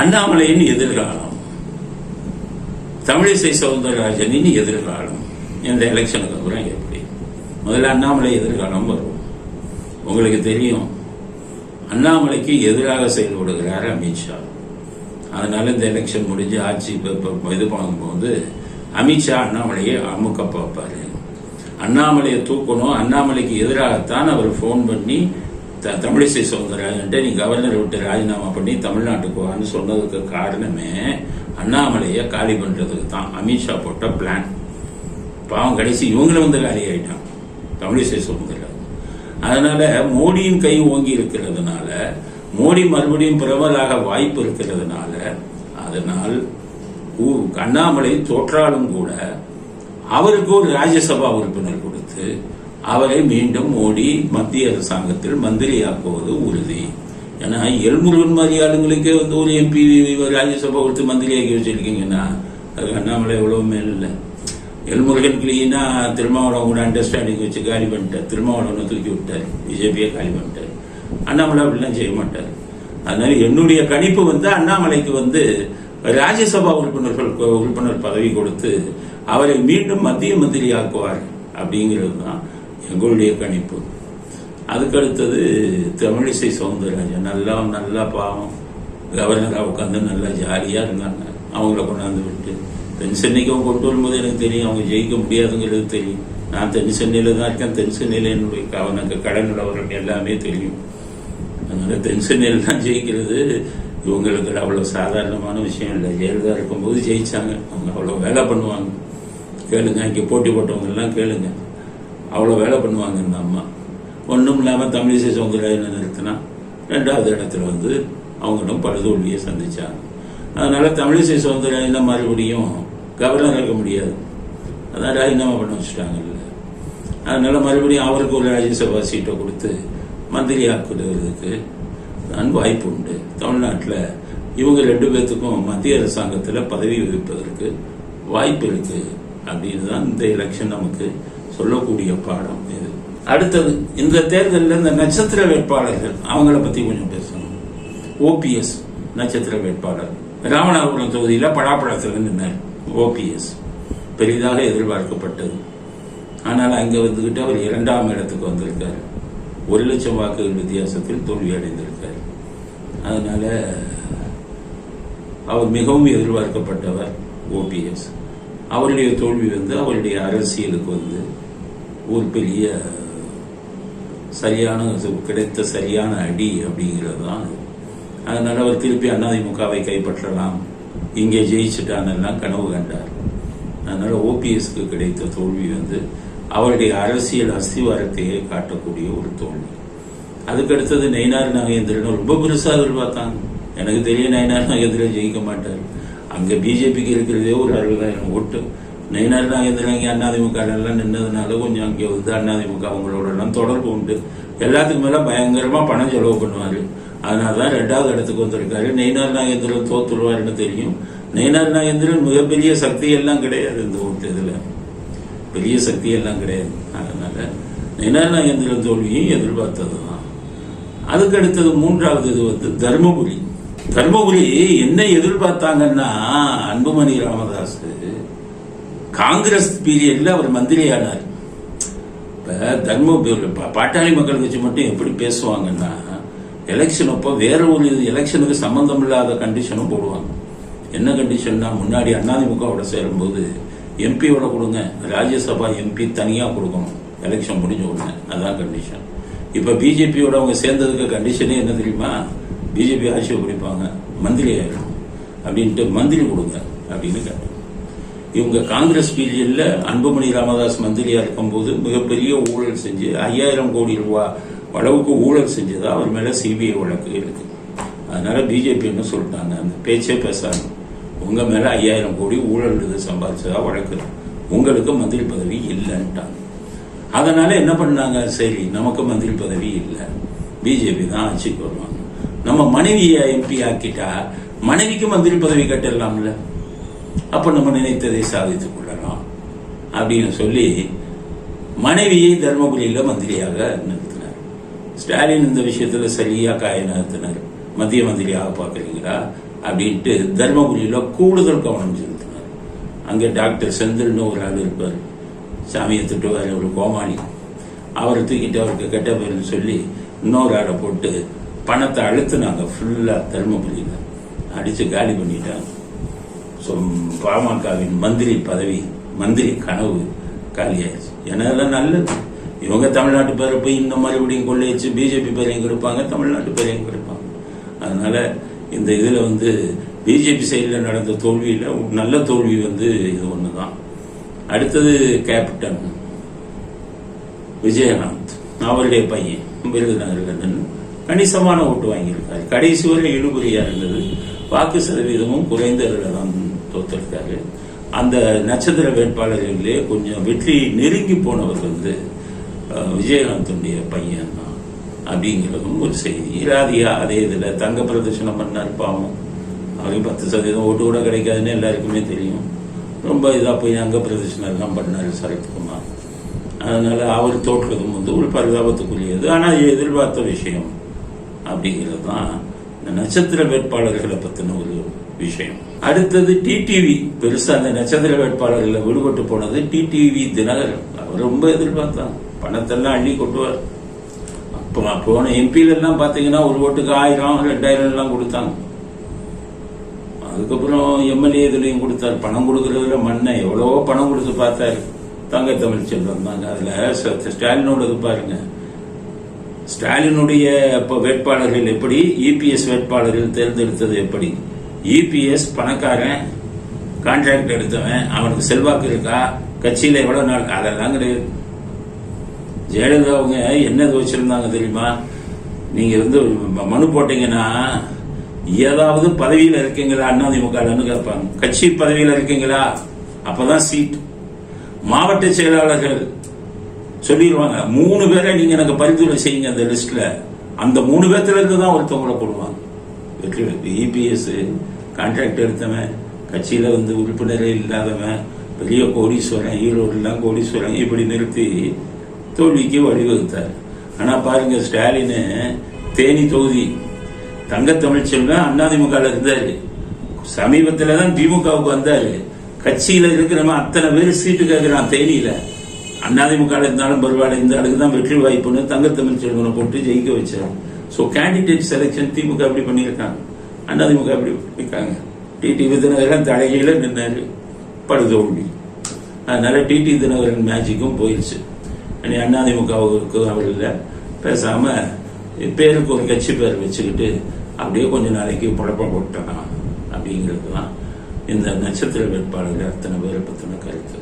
அண்ணாமலையின் எதிர்காலம். தமிழிசை சவுந்தரராஜனின் எதிர்காலம். இந்த எலெக்ஷனுக்கு அப்புறம் எப்படி? முதல்ல அண்ணாமலை எதிர்காலம் வரும். உங்களுக்கு தெரியும் அண்ணாமலைக்கு எதிராக செயல்படுகிறார் அமித்ஷா அதனால இந்த எலெக்ஷன் முடிஞ்சு ஆட்சி இது பார்க்கும்போது அமித்ஷா அண்ணாமலையை அமுக்க பார்ப்பாரு. அண்ணாமலையை தூக்கணும். அண்ணாமலைக்கு எதிராகத்தான் அவர் ஃபோன் பண்ணி த- தமிழிசை சவுந்தரராஜன்ட்ட நீ கவர்னர் விட்டு ராஜினாமா பண்ணி தமிழ்நாட்டுக்கு வான்னு சொன்னதுக்கு காரணமே அண்ணாமலையை காலி பண்ணுறதுக்கு தான். அமித்ஷா போட்ட பிளான் பாவம் கடைசி இவங்களும் வந்து காலி ஆகிட்டான் தமிழிசை சவுந்தரராஜன் அதனால் மோடியின் கை ஓங்கி இருக்கிறதுனால மோடி மறுபடியும் பிரபலாக வாய்ப்பு இருக்கிறதுனால அதனால் ஊ- அண்ணாமலை தோற்றாலும் கூட அவருக்கு ஒரு ராஜ்யசபா உறுப்பினர் கொடுத்து அவரை மீண்டும் மோடி மத்திய அரசாங்கத்தில் மந்திரியாக்குவது உறுதி. ஏன்னா எல்முருகன் மாதிரி ஆளுங்களுக்கே வந்து ஒரு எம்பி ராஜ்யசபா கொடுத்து மந்திரியாக்கி வச்சிருக்கீங்கன்னா அதுக்கு அண்ணாமலை எவ்வளவு மேல் இல்லை. எல்முருகன் கிளீனா திருமாவளவன் கூட அண்டர்ஸ்டாண்டிங் வச்சு காலி பண்ணிட்டார். திருமாவளவனை தூக்கி விட்டார். பிஜேபியை காலி பண்ணிட்டார். அண்ணாமலை அப்படிலாம் செய்ய மாட்டார். அதனால என்னுடைய கணிப்பு வந்து அண்ணாமலைக்கு வந்து ராஜ்யசபா உறுப்பினர்கள் உறுப்பினர் பதவி கொடுத்து அவரை மீண்டும் மத்திய மந்திரி ஆக்குவார் அப்படிங்கிறது தான் எங்களுடைய கணிப்பு. அதுக்கு அடுத்தது தமிழிசை சவுந்தரராஜன். நல்லா நல்லா பாவம். கவர்னராக உட்காந்து நல்லா ஜாலியாக இருந்தாங்க. அவங்கள கொண்டாந்து விட்டு. தென் அவங்க கொண்டு வரும்போது எனக்கு தெரியும். அவங்க ஜெயிக்க முடியாதுங்கிறது தெரியும். நான் தென் சென்னையில் தான் இருக்கேன். தென் சென்னையில் என்னுடைய அவனுக்கு கடன் நிலவரம் எல்லாமே தெரியும். அதனால் தென் சென்னையில் தான் ஜெயிக்கிறது. இவங்களுக்கு அவ்வளோ சாதாரணமான விஷயம் இல்லை. ஜெயலலிதா இருக்கும்போது ஜெயித்தாங்க அவங்க அவ்வளோ வேலை பண்ணுவாங்க. கேளுங்க இங்கே போட்டி போட்டவங்கெல்லாம் கேளுங்க. அவ்வளோ வேலை பண்ணுவாங்க இந்த அம்மா. ஒன்றும் இல்லாமல் தமிழிசை சவுந்தரராஜனை நிறுத்தினா ரெண்டாவது இடத்துல வந்து அவங்களும் பல தோல்வியை சந்தித்தாங்க அதனால் தமிழிசை சவுந்தரராஜனை மறுபடியும் கவர்னர் இருக்க முடியாது. அதான் ராஜினாமா பண்ண வச்சுட்டாங்கல்ல. அதனால் மறுபடியும் அவருக்கு ஒரு ராஜ்யசபா சீட்டை கொடுத்து மந்திரி ஆக்குறதுக்கு தான் வாய்ப்பு உண்டு. தமிழ்நாட்டில் இவங்க ரெண்டு பேர்த்துக்கும் மத்திய அரசாங்கத்தில் பதவி வகிப்பதற்கு வாய்ப்பு இருக்குது அப்படின்னு தான் இந்த எலெக்ஷன் நமக்கு சொல்லக்கூடிய பாடம் இது. அடுத்தது இந்த தேர்தலில் இந்த நட்சத்திர வேட்பாளர்கள் அவங்கள பத்தி கொஞ்சம் பேசணும். ஓபிஎஸ் நட்சத்திர வேட்பாளர். ராமநாதபுரம் தொகுதியில் பலாப்பழத்தில் நின்றார் ஓபிஎஸ் பெரிதாக எதிர்பார்க்கப்பட்டது. ஆனால் அங்கே வந்துக்கிட்டு அவர் இரண்டாம் இடத்துக்கு வந்திருக்காரு. ஒரு லட்சம் வாக்குகள் வித்தியாசத்தில் தோல்வி அடைந்திருக்கார். அதனால அவர் மிகவும் எதிர்பார்க்கப்பட்டவர் ஓபிஎஸ் அவருடைய தோல்வி வந்து அவருடைய அரசியலுக்கு வந்து ஒரு பெரிய சரியான கிடைத்த சரியான அடி அப்படிங்கிறது தான் அதனால் அவர் திருப்பி அதிமுகவை கைப்பற்றலாம். இங்கே ஜெயிச்சுட்டானெல்லாம் கனவு கண்டார். அதனால் ஓபிஎஸ்க்கு கிடைத்த தோல்வி வந்து அவருடைய அரசியல் அஸ்திவாரத்தையே காட்டக்கூடிய ஒரு தோல்வி. அதுக்கடுத்தது நயினார் நாகேந்திரன். ரொம்ப பெருசாக எதிர்பார்த்தாங்க எனக்கு தெரியும் நயினார் நாகேந்திரன் ஜெயிக்க மாட்டார். அங்கே பிஜேபிக்கு இருக்கிறதே ஒரு அறுபதாயிரம் ஓட்டு. நயினார் நாகேந்திரன் இங்கே அதிமுக எல்லாம் நின்றதுனால கொஞ்சம் அங்கே வந்து அண்ணாதிமுக அவங்களோடலாம் தொடர்பு உண்டு. எல்லாத்துக்கும் மேலே பயங்கரமாக பணம் செலவு பண்ணுவார். அதனால தான் ரெண்டாவது இடத்துக்கு வந்திருக்காரு. நெய்னார் நாகேந்திரன் தோத்துருவார்னு தெரியும். நெய்னார் நாகேந்திரன் மிகப்பெரிய சக்தி எல்லாம் கிடையாது இந்த ஓட்டு இதில். பெரிய சக்தி எல்லாம் கிடையாது. அதனால நெய்னார் நாகேந்திரன் தோல்வியும் எதிர்பார்த்தது தான் அதுக்கு அடுத்தது மூன்றாவது இது வந்து தர்மபுரி. தர்மபுரி என்ன எதிர்பார்த்தாங்கன்னா அன்புமணி ராமதாஸ் காங்கிரஸ் பீரியட்ல அவர் மந்திரி ஆனார் இப்ப தர்மபுரி பாட்டாளி மக்கள் கட்சி மட்டும் எப்படி பேசுவாங்கன்னா எலெக்ஷன் அப்போ வேற ஒரு எலெக்ஷனுக்கு சம்பந்தம் இல்லாத கண்டிஷனும் போடுவாங்க. என்ன கண்டிஷன்னா முன்னாடி அண்ணாதிமுகவோட சேரும்போது எம்பியோட கொடுங்க ராஜ்யசபா எம்பி தனியாக கொடுக்கணும் எலெக்ஷன் முடிஞ்ச உடனே. அதான் கண்டிஷன் இப்போ பிஜேபியோட அவங்க சேர்ந்ததுக்கு கண்டிஷனே என்ன தெரியுமா? பிஜேபி ஆட்சியை பிடிப்பாங்க மந்திரி ஆயிடும் அப்படின்ட்டு மந்திரி கொடுங்க அப்படின்னு கேட்டோம் இவங்க காங்கிரஸ் பீரியடில் அன்புமணி ராமதாஸ் மந்திரியாக இருக்கும்போது மிகப்பெரிய ஊழல் செஞ்சு ஐயாயிரம் கோடி ரூபா அளவுக்கு ஊழல் செஞ்சதா அவர் மேலே சிபிஐ வழக்கு இருக்கு. அதனால பிஜேபி என்ன சொல்லிட்டாங்க அந்த பேச்சே பேசாங்க உங்கள் மேலே ஐயாயிரம் கோடி ஊழல் இது சம்பாதிச்சதா வழக்கு. உங்களுக்கு மந்திரி பதவி இல்லைன்ட்டாங்க. அதனால என்ன பண்ணாங்க? சரி நமக்கு மந்திரி பதவி இல்லை. பிஜேபி தான் ஆட்சிக்கு வருவாங்க. நம்ம மனைவியை எம்பி ஆக்கிட்டா மனைவிக்கு மந்திரி பதவி கட்டிடலாம்ல அப்ப நம்ம நினைத்ததை சாதித்துக் கொள்ளலாம். அப்படின்னு சொல்லி மனைவியை தர்மபுரியில மந்திரியாக நிறுத்தினார். ஸ்டாலின் இந்த விஷயத்துல சரியா காய நிறுத்தினார் மத்திய மந்திரியாக பார்க்குறீங்களா? அப்படின்ட்டு தர்மபுரியில் கூடுதல் கவனம் செலுத்தினார். அங்கே டாக்டர் செந்தில்னு ஒரு ஆள் இருப்பார். சாமியை திட்டுவார் ஒரு கோமாளி. அவரை தூக்கிட்டு அவருக்கு கெட்ட பேருன்னு சொல்லி இன்னொரு ஆளை போட்டு பணத்தை அழுத்துனாங்க ஃபுல்லாக தர்மபுரியில். அடித்து காலி பண்ணிட்டாங்க. பாமகவின் மந்திரி பதவி மந்திரி கனவு காலியாயிருச்சு ஏன்னா அதெல்லாம் நல்லது? இவங்க தமிழ்நாட்டு பேரை போய் இந்த மறுபடியும் கொள்ளையச்சு பிஜேபி பேரையும் கொடுப்பாங்க தமிழ்நாட்டு பேரையும் கொடுப்பாங்க. அதனால இந்த இதில் வந்து பிஜேபி சைடில் நடந்த தோல்வியில் நல்ல தோல்வி வந்து இது ஒன்று தான் அடுத்தது கேப்டன் விஜயகாந்த் அவருடைய பையன் விருதுநகர் கணிசமான ஓட்டு வாங்கியிருக்காரு. கடைசி வரை இழுபறியாக இருந்தது. வாக்கு சதவீதமும் குறைந்த தான் தோத்திருக்காரு அந்த நட்சத்திர வேட்பாளர்களிலே கொஞ்சம் வெற்றி நெருங்கி போனவர் வந்து விஜயகாந்தனுடைய விஜயகாந்துடைய பையன் தான் அப்படிங்கிறதும் ஒரு செய்தி. ராதியா அதே இதில் தங்க பிரதர்ஷனம் பண்ணார் பாவம். அவருக்கு பத்து சதவீதம் ஓட்டு கூட கிடைக்காதுன்னு எல்லாருக்குமே தெரியும். ரொம்ப இதாக போய் அங்க பிரதர்ஷனம் பண்ணார் சரத்குமார். அதனால் அவர் தோற்றதும் வந்து ஒரு பரிதாபத்துக்குரியது. ஆனால் எதிர்பார்த்த விஷயம் அப்படிங்கிறது தான். இந்த நட்சத்திர வேட்பாளர்களை பற்றின ஒரு விஷயம். அடுத்தது டிடிவி பெருசா அந்த நட்சத்திர வேட்பாளர்களை விடுபட்டு போனது டிடிவி தினகரன். அவர் ரொம்ப எதிர்பார்த்தாங்க பணத்தெல்லாம் அள்ளி கொட்டுவார். அப்போ போன எம்பில எல்லாம் பார்த்தீங்கன்னா ஒரு ஓட்டுக்கு ஆயிரம் ரெண்டாயிரம் எல்லாம் கொடுத்தாங்க. அதுக்கப்புறம் எம்எல்ஏ இதுலையும் கொடுத்தார். பணம் கொடுக்கறதுல மண்ணை எவ்வளவோ பணம் கொடுத்து பார்த்தாரு. தங்க தமிழ் செல்வம் தாங்க. அதுல ச- ஸ்டாலினோடது பாருங்க. ஸ்டாலினுடைய இப்போ வேட்பாளர்கள் எப்படி? இபிஎஸ் வேட்பாளர்கள் தேர்ந்தெடுத்தது எப்படி? இபிஎஸ் பணக்காரன் கான்ட்ராக்ட் எடுத்தவன் அவனுக்கு செல்வாக்கு இருக்கா? கட்சியில் எவ்வளோ நாள் அதெல்லாம் கிடையாது. ஜெயலலிதா அவங்க என்னது வச்சுருந்தாங்க தெரியுமா? நீங்கள் வந்து மனு போட்டீங்கன்னா ஏதாவது பதவியில் இருக்கீங்களா? அதிமுகன்னு கேட்பாங்க. கட்சி பதவியில் இருக்கீங்களா? அப்பதான் சீட் மாவட்ட செயலாளர்கள் சொல்லிடுவாங்க. மூணு பேரை நீங்கள் எனக்கு பரிந்துரை செய்யுங்க அந்த லிஸ்ட்டில் அந்த மூணு பேர்த்துலேருந்து தான் ஒருத்தவங்களை போடுவாங்க. வெற்றி இபிஎஸ் கான்ட்ராக்ட் எடுத்தவன் கட்சியில் வந்து உறுப்பினரே இல்லாதவன் பெரிய கோடீஸ்வரன் ஈரோடுலாம் கோடீஸ்வரன் இப்படி நிறுத்தி தோல்விக்கு வழிவகுத்தார். ஆனால் பாருங்க ஸ்டாலின் தேனி தொகுதி தங்கத்தமிழ்ச்செல்வன் அண்ணாதிமுகவில் இருந்தார். சமீபத்தில் தான் திமுகவுக்கு வந்தார். கட்சியில் இருக்கிறவன் அத்தனை பேர் சீட்டு கேட்குறான் தேனியில். அண்ணாதிமுகவில் இருந்தாலும் பரவாயில்ல இந்த அளவுக்கு தான் வெற்றி வாய்ப்புன்னு தங்கத்தமிழ்ச்செல்வனை போட்டு ஜெயிக்க வச்சார். ஸோ கேண்டிடேட் செலெக்ஷன் திமுக அப்படி பண்ணியிருக்காங்க. அதிமுக அப்படி நிற்காங்க டிடி விதிநகரன் தலைகையில் நின்னாரு படுதோல்வி. அதனால டிடி தினகரன் மேஜிக்கும் போயிடுச்சு இனி அதிமுகவுக்கு அவர் இல்லை. பேசாமல் பேருக்கு ஒரு கட்சி பேர் வச்சுக்கிட்டு அப்படியே கொஞ்ச நாளைக்கு புழப்பம் போட்டலாம் அப்படிங்கிறது தான் இந்த நட்சத்திர வேட்பாளர்கள் அத்தனை பேரை பற்றின கருத்து.